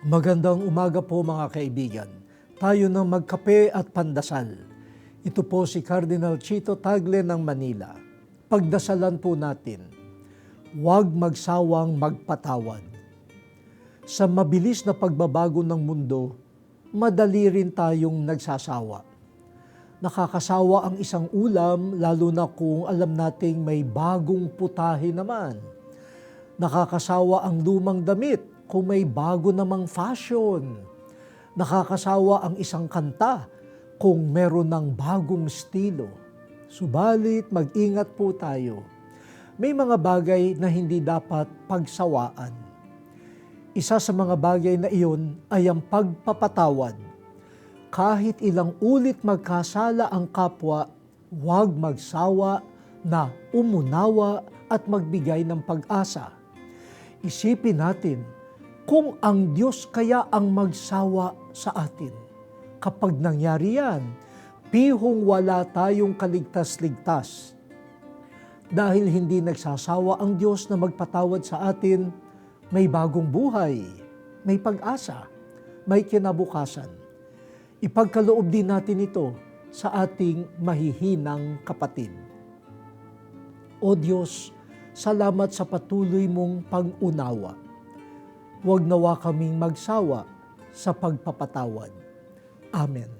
Magandang umaga po mga kaibigan. Tayo na magkape at pandasal. Ito po si Cardinal Chito Tagle ng Manila. Pagdasalan po natin, huwag magsawang magpatawad. Sa mabilis na pagbabago ng mundo, madali rin tayong nagsasawa. Nakakasawa ang isang ulam lalo na kung alam nating may bagong putahe naman. Nakakasawa ang lumang damit kung may bago namang fashion. Nakakasawa ang isang kanta kung meron ng bagong estilo. Subalit mag-ingat po tayo. May mga bagay na hindi dapat pagsawaan. Isa sa mga bagay na iyon ay ang pagpapatawad. Kahit ilang ulit magkasala ang kapwa, huwag magsawa na umunawa at magbigay ng pag-asa. Isipin natin kung ang Diyos kaya ang magsawa sa atin. Kapag nangyari yan, pihong wala tayong kaligtas-ligtas. Dahil hindi nagsasawa ang Diyos na magpatawad sa atin, may bagong buhay, may pag-asa, may kinabukasan. Ipagkaloob din natin ito sa ating mahihinang kapatid. O Diyos, salamat sa patuloy mong pag-unawa. Huwag nawa kaming magsawa sa pagpapatawad. Amen.